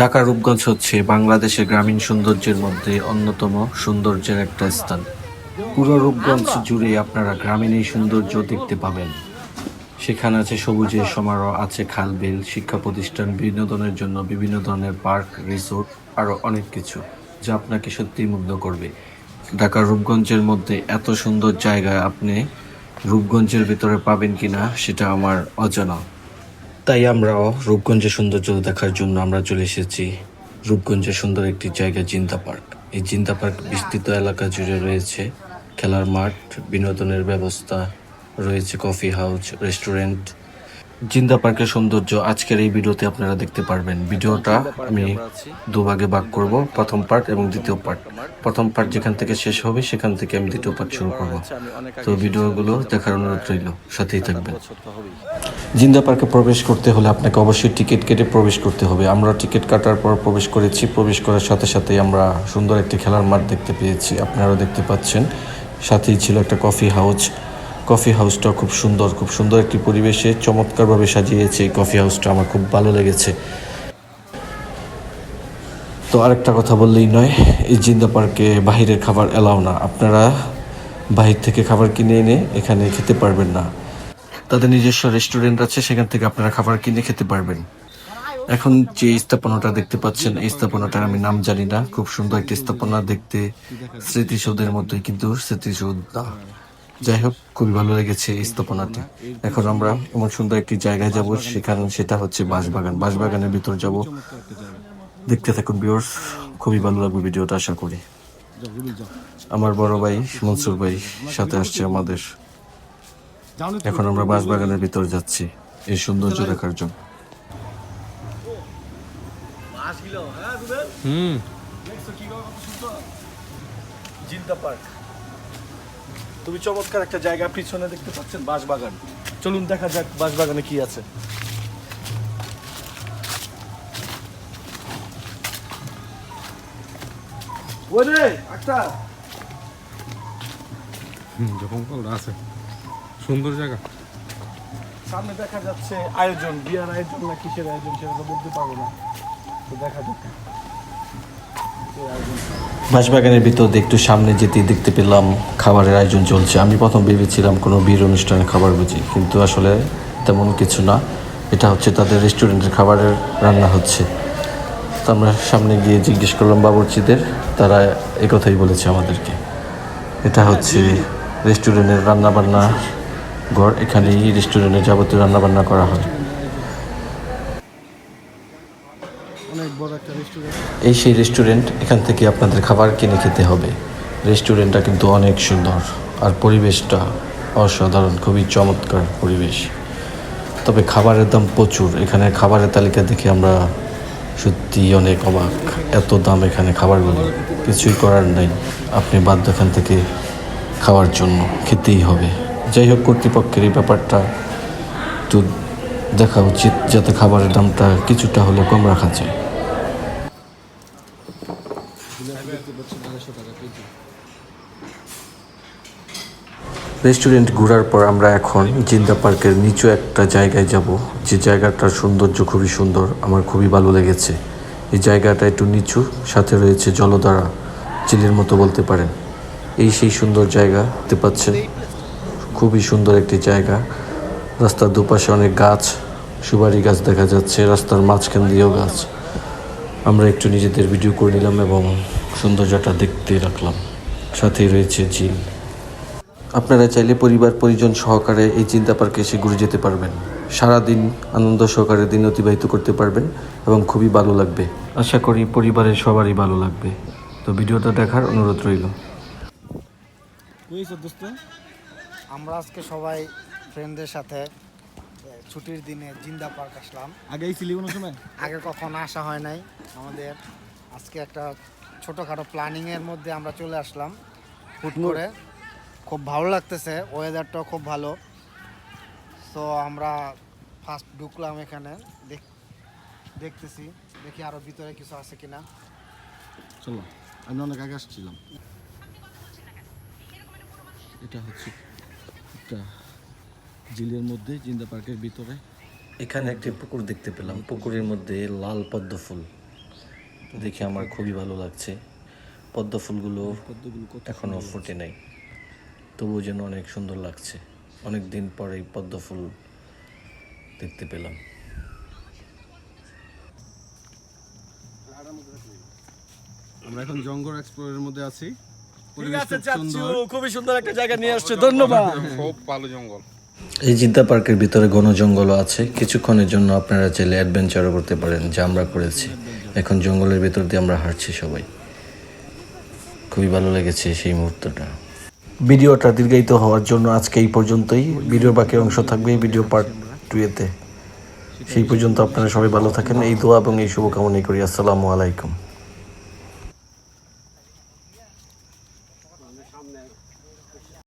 ঢাকা রূপগঞ্জ হচ্ছে বাংলাদেশের গ্রামীণ সৌন্দর্যের মধ্যে অন্যতম সৌন্দর্যের একটা স্থান। পুরো রূপগঞ্জ জুড়ে আপনারা গ্রামীণ এই সৌন্দর্য দেখতে পাবেন। সেখানে আছে সবুজের সমারোহ, আছে খাল বিল, শিক্ষা প্রতিষ্ঠান, বিনোদনের জন্য বিভিন্ন ধরনের পার্ক, রিসোর্ট আরও অনেক কিছু যা আপনাকে সত্যিই মুগ্ধ করবে। ঢাকার রূপগঞ্জের মধ্যে এত সুন্দর জায়গা আপনি রূপগঞ্জের ভিতরে পাবেন কিনা সেটা আমার অজানা। তাই আমরাও রূপগঞ্জের সৌন্দর্য দেখার জন্য আমরা চলে এসেছি রূপগঞ্জের সুন্দর একটি জায়গা, জিন্দা পার্ক। এই জিন্দা পার্ক বিস্তৃত এলাকা জুড়ে রয়েছে। খেলার মাঠ, বিনোদনের ব্যবস্থা রয়েছে, কফি হাউস, রেস্টুরেন্ট জিন্দা পার্কের সৌন্দর্য আজকের এই ভিডিওতে আপনারা দেখতে পারবেন। ভিডিওটা আমি দুভাগে ভাগ করব, প্রথম পার্ট এবং দ্বিতীয় পার্ট প্রথম পার্ট যেখান থেকে শেষ হবে, সেখান থেকে আমি দ্বিতীয় পার্ট শুরু করব। তো ভিডিওগুলো দেখার অনুরোধ রইল, সাথেই থাকবেন। জিন্দা পার্কে প্রবেশ করতে হলে আপনাকে অবশ্যই টিকিট কেটে প্রবেশ করতে হবে। আমরা টিকিট কাটার পর প্রবেশ করেছি। প্রবেশ করার সাথে সাথেই আমরা সুন্দর একটি খেলার মাঠ দেখতে পেয়েছি। আপনারাও দেখতে পাচ্ছেন। সাথেই ছিল একটা কফি হাউস। কফি হাউসটা খুব সুন্দর খুব সুন্দর একটি পরিবেশে চমৎকারভাবে সাজিয়েছে এই কফি হাউসটা, আমার খুব ভালো লেগেছে। তো আরেকটা কথা বললেই নয়, এই জিন্দা পার্কে বাহিরের খাবার এলাও না। আপনারা বাহির থেকে খাবার কিনে এনে এখানে খেতে পারবেন না। তাদের নিজস্ব রেস্টুরেন্ট আছে, সেখান থেকে আপনারা খাবার কিনে খেতে পারবেন। এখন যে স্থাপনাটা দেখতে পাচ্ছেন, এই স্থাপনাটার আমি নাম জানি না। খুব সুন্দর একটি স্থাপনা, দেখতে স্মৃতিসৌধের মধ্যেই কিন্তু স্মৃতিসৌধ না। যাই হোক খুবই ভালো লেগেছে এই স্থাপনাটি। এখন আমরা এমন সুন্দর একটি জায়গায় যাব সেখানে সেটা হচ্ছে বাঁশবাগান। বাঁশবাগানের ভিতর যাব। দেখতে থাকুন বিয়র্স খুবই ভালো লাগবে ভিডিওটা আশা করি। আমার বড় ভাই মনসুর ভাই সাথে আসছে আমাদের। এখন আমরা বাঁশবাগানের ভিতর যাচ্ছি এই সৌন্দর্য দেখার জন্য। জিন্তা পার্ক তুমি চমৎকার একটা জায়গা পিছনে দেখতে পাচ্ছেন বাঁশবাগান। চলুন দেখা যাক বাঁশবাগানে কি আছে। ওরে একটা আছে। সুন্দর জায়গা। সামনে দেখা যাচ্ছে আয়োজন বিয়ার আয়োজন না কিসের আয়োজন সেটা তো বলতে পারব না। তো দেখা যাক। বাঁশবাগানের ভিতর একটু সামনে যেতে দেখতে পেলাম খাবারের আয়োজন চলছে। আমি প্রথম ভেবেছিলাম কোনো বিয়ের অনুষ্ঠানে খাবার বুঝি, কিন্তু আসলে তেমন কিছু না। এটা হচ্ছে তাদের রেস্টুরেন্টের খাবারের রান্না হচ্ছে। তো আমরা সামনে গিয়ে জিজ্ঞেস করলাম বাবুর্চিদের, তারা একথাই বলেছে আমাদেরকে। এটা হচ্ছে রেস্টুরেন্টের রান্নাবান্না ঘর। এখানেই রেস্টুরেন্টে যাবতীয় রান্নাবান্না করা হয়। এই সেই রেস্টুরেন্ট এখান থেকে আপনাদের খাবার কিনে খেতে হবে। রেস্টুরেন্টটা কিন্তু অনেক সুন্দর আর পরিবেশটা অসাধারণ, খুবই চমৎকার পরিবেশ। তবে খাবারের দাম প্রচুর। এখানে খাবারের তালিকা দেখে আমরা সত্যি অনেক অবাক। এত দাম এখানে খাবারগুলো। কিছুই করার নেই। আপনি বাধ্য এখান থেকে খাওয়ার জন্য খেতেই হবে। যাই হোক, কর্তৃপক্ষের এই ব্যাপারটা একটু দেখা উচিত যাতে খাবারের দামটা কিছুটা হলে কম রাখা যায়। রেস্টুরেন্ট ঘোরার পর আমরা এখন জিন্দা পার্কের নিচু একটা জায়গায় যাব। যে জায়গাটার সৌন্দর্য খুবই সুন্দর, আমার খুবই ভালো লেগেছে। এই জায়গাটা একটু নিচু, সাথে রয়েছে জলধারা, চিলের মতো বলতে পারেন। এই সেই সুন্দর জায়গা দেখতে পাচ্ছেন খুবই সুন্দর একটি জায়গা। রাস্তার দুপাশে অনেক গাছ, সুপারি গাছ দেখা যাচ্ছে, রাস্তার মাঝখান দিয়েও গাছ। আমরা একটু নিজেদের ভিডিও করে নিলাম এবং সৌন্দর্যটা দেখতে রাখলাম। সাথেই রয়েছে ঝিল। আপনারা চাইলে পরিবার পরিজন সহকারে এই চিন্তা পার্কে এসে ঘুরে যেতে পারবেন। সারাদিন আনন্দ সহকারে দিন অতিবাহিত করতে পারবেন এবং খুবই ভালো লাগবে। আশা করি পরিবারের সবারই ভালো লাগবে। তো ভিডিওটা দেখার অনুরোধ রইল। আমরা আজকে সবাই ফ্রেন্ডদের সাথে ছুটির দিনে জিন্দা পার্ক আসলাম। আগেই ছিলি কোনো সময়? আগে কখনো আসা হয় নাই। আমাদের আজকে একটা ছোটোখাটো প্ল্যানিংয়ের মধ্যে আমরা চলে আসলাম হুট। করে। খুব ভালো লাগতেছে ওয়েদারটাও খুব ভালো। তো আমরা ফার্স্ট ঢুকলাম এখানে দেখ- দেখতেছি দেখি আরও ভিতরে কিছু আছে কিনা। চলো আমি অনেক আগে আসছিলাম। এটা হচ্ছে একটা ঝিলের মধ্যে জিন্দা পার্কের ভিতরে। এখানে একটি পুকুর দেখতে পেলাম। পুকুরের মধ্যে লাল পদ্ম ফুল। দেখে আমার খুবই ভালো লাগছে। পদ্ম ফুলগুলো এখনও ফুটে নাই। তবুও যেন অনেক সুন্দর লাগছে। অনেক দিন পরে এই পদ্ম ফুল দেখতে পেলাম। আমরা এখন জঙ্গল এক্সপ্লোরের মধ্যে আছি। খুবই সুন্দর একটা জায়গা নিয়ে আসছে ধন্যবাদ। খুব ভালো জঙ্গল। এই জিদ্দা পার্কের ভিতরে ঘন জঙ্গলও আছে। কিছুক্ষণের জন্য আপনারা চাইলে অ্যাডভেঞ্চারও করতে পারেন যা আমরা করেছি। এখন জঙ্গলের ভিতর দিয়ে আমরা হাঁটছি সবাই। খুবই ভালো লেগেছে সেই মুহূর্তটা। ভিডিওটা দীর্ঘায়িত হওয়ার জন্য আজকে এই পর্যন্তই। ভিডিওর বাকি অংশ থাকবে ভিডিও পার্ট টুয়েতে সেই পর্যন্ত আপনারা সবাই ভালো থাকেন। এই দোয়া এবং এই শুভকামনাই করি। আসসালামু আলাইকুম।